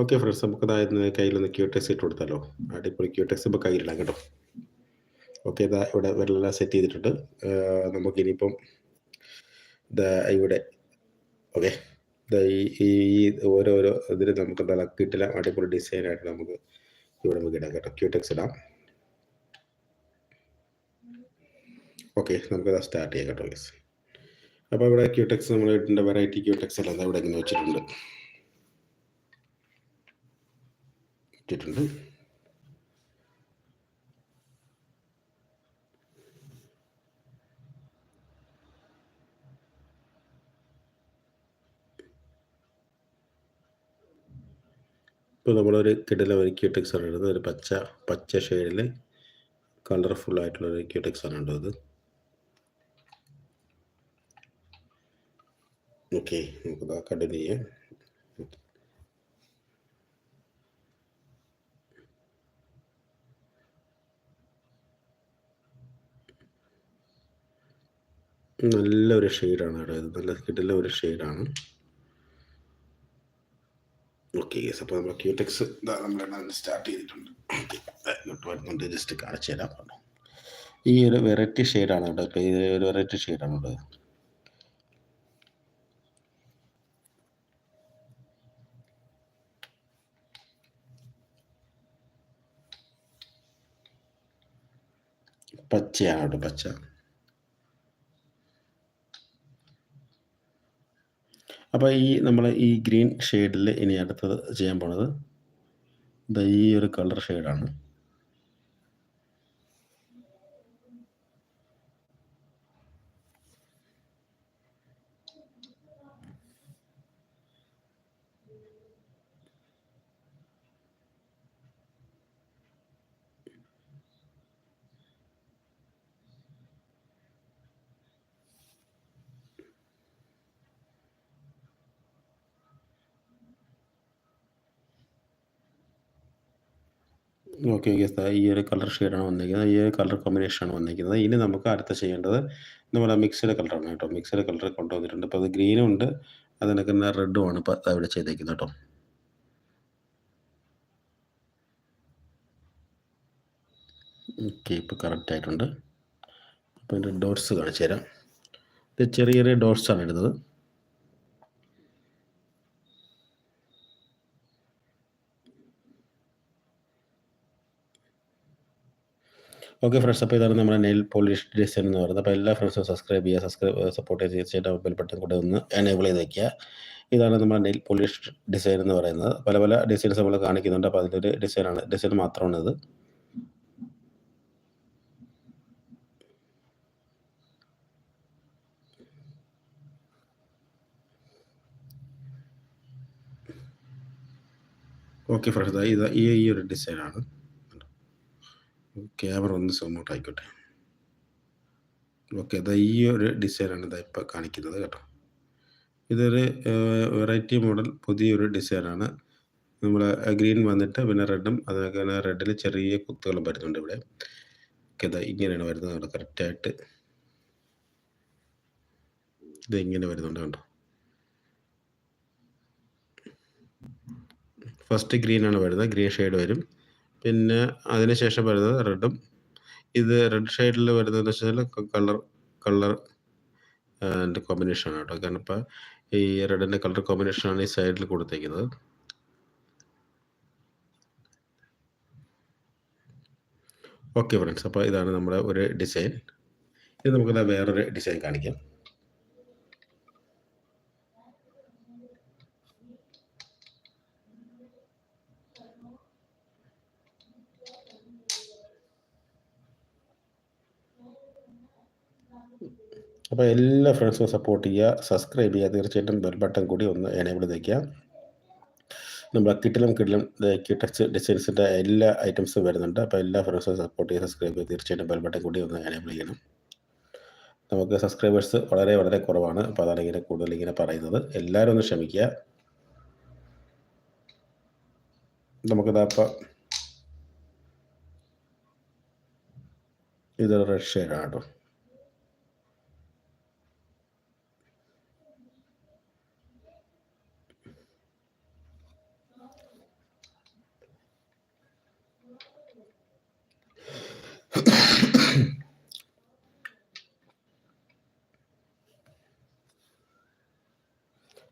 Okay friends നമുക്ക് അതായത് കയ്യിലൊന്ന് Cutex ഇട്ട് കൊടുത്താലോ? അടിപൊളി ക്യൂ ടെക്സ് ഇപ്പോൾ കയ്യിലിടാം കേട്ടോ. ഓക്കെ ഇതാ ഇവിടെ വിരലെല്ലാം സെറ്റ് ചെയ്തിട്ടുണ്ട്. നമുക്കിനിയിപ്പം ഇതാ ഇവിടെ ഓക്കെ. ഇതാ ഈ ഓരോരോ ഇതിൽ നമുക്ക് എന്താ കിട്ടില്ല. അടിപൊളി ഡിസൈനായിട്ട് നമുക്ക് ഇവിടെ നമുക്ക് ഇടാം കേട്ടോ. ക്യൂ ടെക്സ് ഇടാം. ഓക്കെ നമുക്കത് സ്റ്റാർട്ട് ചെയ്യാം കേട്ടോ അപ്പോൾ ഇവിടെ ക്യൂടെക്സ് നമ്മൾ ഇട്ടിട്ടുണ്ട് വെറൈറ്റി ക്യൂടെക്സ് എല്ലാം ഇവിടെ ഇങ്ങനെ വെച്ചിട്ടുണ്ട്. ഇട്ടിട്ടുണ്ട് ഇപ്പോൾ നമ്മളൊരു കിടല ഒരു ക്യൂടെക്സ് ആണ് ഇടുന്നത്. ഒരു പച്ച പച്ച ഷെയ്ഡിൽ കളർഫുൾ ആയിട്ടുള്ള ഒരു ക്യൂടെക്സ് ആണ് ഉള്ളത് ഓക്കെ നമുക്ക് കണ്ടിന്യൂ ചെയ്യാം. നല്ലൊരു ഷെയ്ഡാണ് കേട്ടോ ഇത്. നല്ല കിട്ടുന്ന ഒരു ഷെയ്ഡാണ്. ഓക്കെ യെസ് അപ്പോൾ നമ്മൾ ക്യൂടെക്സ് നമ്മൾ സ്റ്റാർട്ട് ചെയ്തിട്ടുണ്ട്. ഇങ്ങോട്ട് വരുന്നുണ്ട് ജസ്റ്റ് കാണിച്ചു തരാം. ഈ ഒരു വെറൈറ്റി ഷെയ്ഡാണ് കേട്ടോ. ഇപ്പോൾ ഈ ഒരു വെറൈറ്റി ഷെയ്ഡാണ് ഇവിടെ പച്ചയാണ് കേട്ടോ പച്ച. അപ്പോൾ ഈ നമ്മൾ ഈ ഗ്രീൻ ഷെയ്ഡിൽ ഇനി അടുത്തത് ചെയ്യാൻ പോണത്. ഈ ഒരു കളർ ഷെയ്ഡാണ്. ഓക്കെ ഓക്കെ ഈ ഒരു കളർ ഷെയ്ഡാണ് വന്നിരിക്കുന്നത്. ഈ ഒരു കളർ കോമ്പിനേഷനാണ് വന്നിരിക്കുന്നത്. ഇനി നമുക്ക് അടുത്ത ചെയ്യേണ്ടത് നമ്മുടെ മിക്സഡ് കളറാണ് കേട്ടോ. മിക്സഡ് കളർ കൊണ്ടുവന്നിട്ടുണ്ട്. അപ്പോൾ അത് ഗ്രീനും ഉണ്ട്. അതിനൊക്കെ തന്നെ റെഡും ആണ് ഇപ്പോൾ അവിടെ ചെയ്തേക്കുന്നത് കേട്ടോ. ഓക്കെ ഇപ്പോൾ കറക്റ്റ് ആയിട്ടുണ്ട്. അപ്പോൾ ഇതിന്റെ ഡോട്ട്സ് കാണിച്ചു തരാം ഇത് ചെറിയ ചെറിയ ഡോട്ട്സാണ് ഇടുന്നത്. ഓക്കെ ഫ്രണ്ട്സ് അപ്പോൾ ഇതാണ് നമ്മുടെ നെയിൽ പോളിഷ് ഡിസൈൻ എന്ന് പറയുന്നത്. അപ്പോൾ എല്ലാ ഫ്രണ്ട്സും സബ്സ്ക്രൈബ് ചെയ്യുക സബ്സ്ക്രൈബ് സപ്പോർട്ട് ചെയ്ത് തീർച്ചയായിട്ടും ബെൽ ബട്ടൺ കൂടെ ഒന്ന് എനേബിൾ ചെയ്ത് വയ്ക്കുക ഇതാണ് നമ്മുടെ നെയിൽ പോളിഷ് ഡിസൈൻ എന്ന് പറയുന്നത്. പല പല ഡിസൈൻസ് നമ്മൾ കാണിക്കുന്നുണ്ട്. അപ്പോൾ അതിന്റെ ഒരു ഡിസൈനാണ് ഡിസൈൻ മാത്രമാണ് ഇത് ഓക്കെ ഫ്രണ്ട്സ് ഇത് ഈ ഒരു ഡിസൈനാണ് ക്യാമറ ഒന്ന് സോമൗട്ട് ആയിക്കോട്ടെ. ഓക്കെ അതാ ഈ ഒരു ഡിസൈനാണ് ഇതാ ഇപ്പോൾ കാണിക്കുന്നത് കേട്ടോ. ഇതൊരു വെറൈറ്റി മോഡൽ പുതിയൊരു ഡിസൈനാണ് നമ്മൾ ഗ്രീൻ വന്നിട്ട് പിന്നെ റെഡും അതൊക്കെ റെഡിൽ ചെറിയ കുത്തുകളും വരുന്നുണ്ട് ഇവിടെ. ഓക്കെ ഇതാ ഇങ്ങനെയാണ് വരുന്നത് കേട്ടോ കറക്റ്റായിട്ട് ഇത് ഇങ്ങനെ വരുന്നുണ്ട് കണ്ടോ. ഫസ്റ്റ് ഗ്രീനാണ് വരുന്നത് ഗ്രീൻ ഷെയ്ഡ് വരും. പിന്നെ അതിന് ശേഷം വരുന്നത് റെഡും. ഇത് റെഡ് ഷെയ്ഡിൽ വരുന്നതെന്ന് വെച്ചാൽ കളർ കളർ കോമ്പിനേഷനാണ് കേട്ടോ. കാരണം ഇപ്പോൾ ഈ റെഡിന്റെ കളർ കോമ്പിനേഷനാണ് ഈ സൈഡിൽ കൊടുത്തേക്കുന്നത്. ഓക്കെ ഫ്രണ്ട്സ് അപ്പോൾ ഇതാണ് നമ്മുടെ ഒരു ഡിസൈൻ ഇത് നമുക്ക് വേറൊരു ഡിസൈൻ കാണിക്കാം. അപ്പോൾ എല്ലാ ഫ്രണ്ട്സും സപ്പോർട്ട് ചെയ്യുക സബ്സ്ക്രൈബ് ചെയ്യുക. തീർച്ചയായിട്ടും ബെൽ ബട്ടൺ കൂടി ഒന്ന് എനേബിൾ തയ്ക്കുക നമ്മൾ കിട്ടിലും കിട്ടിലും ക്യൂടെക്സ് ഡിസൈൻസിന്റെ എല്ലാ ഐറ്റംസും വരുന്നുണ്ട്. അപ്പോൾ എല്ലാ ഫ്രണ്ട്സും സപ്പോർട്ട് ചെയ്യുക സബ്സ്ക്രൈബ് ചെയ്യുക. തീർച്ചയായിട്ടും ബെൽ ബട്ടൺ കൂടി ഒന്ന് എനേബിൾ ചെയ്യണം. നമുക്ക് സബ്സ്ക്രൈബേഴ്സ് വളരെ വളരെ കുറവാണ്. അപ്പോൾ അതാണ് ഇങ്ങനെ കൂടുതൽ ഇങ്ങനെ പറയുന്നത്. എല്ലാവരും ഒന്ന് ക്ഷമിക്കുക. നമുക്കിതാ ഇപ്പോൾ ഇത് റെഡ് ഷെയ്ഡാണ് കേട്ടോ.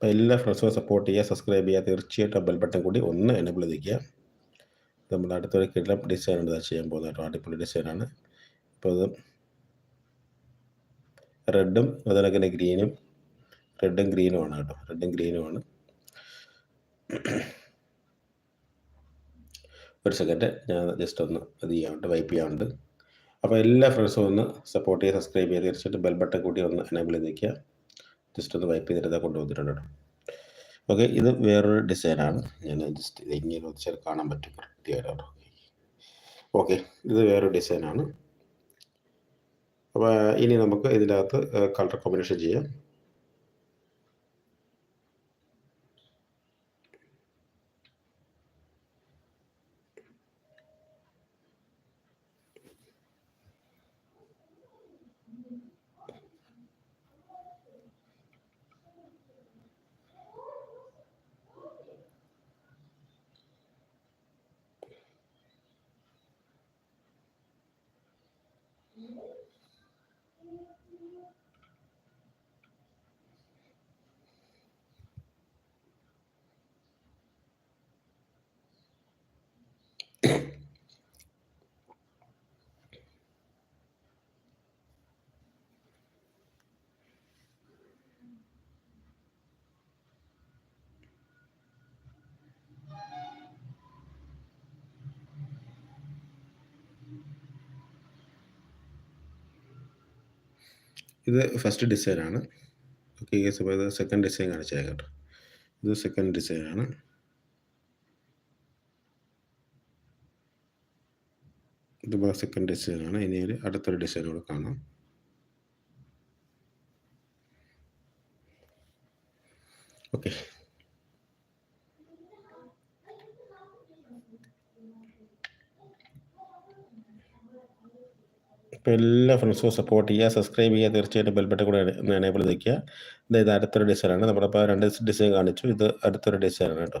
അപ്പോൾ എല്ലാ ഫ്രണ്ട്സും സപ്പോർട്ട് ചെയ്യുക സബ്സ്ക്രൈബ് ചെയ്യുക തീർച്ചയായിട്ടും ബെൽ ബട്ടൺ കൂടി ഒന്ന് എനബിൾ ചെയ്തിരിക്കുക. നമ്മൾ അടുത്തൊരു കിടലം ഡിസൈൻ അത് ചെയ്യാൻ പോകുന്നത് കേട്ടോ? അടിപൊളി ഡിസൈനാണ് ഇപ്പോൾ അത് റെഡും അതുപോലെ തന്നെ ഗ്രീനും റെഡും ഗ്രീനും ആണ് കേട്ടോ. റെഡും ഗ്രീനും ആണ്. ഒരു സെക്കൻഡ് ഞാൻ ജസ്റ്റ് ഒന്ന് ഇത് ചെയ്യാനുണ്ട് വൈപ്പ് ചെയ്യാനുണ്ട് അപ്പോൾ എല്ലാ ഫ്രണ്ട്സും ഒന്ന് സപ്പോർട്ട് ചെയ്യുക സബ്സ്ക്രൈബ് ചെയ്യുക തീർച്ചയായിട്ടും ബെൽ ബട്ടൺ കൂടി ഒന്ന് എനേബിൾ ചെയ്ത് ജസ്റ്റ് ഒന്ന് വൈപ്പ് ചെയ്തിട്ട് കൊണ്ടുവന്നിട്ടുണ്ട് കേട്ടോ. ഓക്കെ ഇത് വേറൊരു ഡിസൈനാണ് ഞാൻ ജസ്റ്റ് ഇങ്ങനെ വെച്ചാൽ കാണാൻ പറ്റും കൃത്യമായിട്ട് ഓക്കെ ഇത് വേറൊരു ഡിസൈനാണ് അപ്പോൾ ഇനി നമുക്ക് ഇതിനകത്ത് കളർ കോമ്പിനേഷൻ ചെയ്യാം. ഇത് ഫസ്റ്റ് ഓക്കെ ഗേസ് അപ്പോൾ ഇത് സെക്കൻഡ് ഡിസൈൻ കാണിച്ചേക്കാം ഇത് സെക്കൻഡ് ഡിസൈനാണ് ഇത് സെക്കൻഡ് ആണ്. ഇനി ഒരു അടുത്തൊരു ഡിസൈൻ കൂടെ കാണാം. ഓക്കെ ഇപ്പോൾ എല്ലാ ഫ്രണ്ട്സും സപ്പോർട്ട് ചെയ്യുക സബ്സ്ക്രൈബ് ചെയ്യുക തീർച്ചയായിട്ടും ബെൽബട്ടൺ കൂടെ എനേബിൾ നിൽക്കുക ഇത് അടുത്തൊരു ഡിസൈനാണ് നമ്മളിപ്പോൾ രണ്ട് ഡിസൈൻ കാണിച്ചു. ഇത് അടുത്തൊരു ഡിസൈനാണ് കേട്ടോ.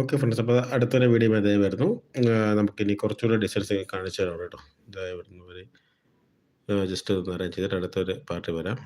ഓക്കെ ഫ്രണ്ട്സ് അപ്പോൾ അടുത്തൊരു വീഡിയോ വരുന്നു നമുക്കിനി കുറച്ചുകൂടി ഡിസൈൻസ് കാണിച്ചു തരാം കേട്ടോ. ഇതായി വരുന്നവർ ജസ്റ്റ് ഒന്ന് അറേഞ്ച് ചെയ്തിട്ട് അടുത്തൊരു പാർട്ടി വരാം.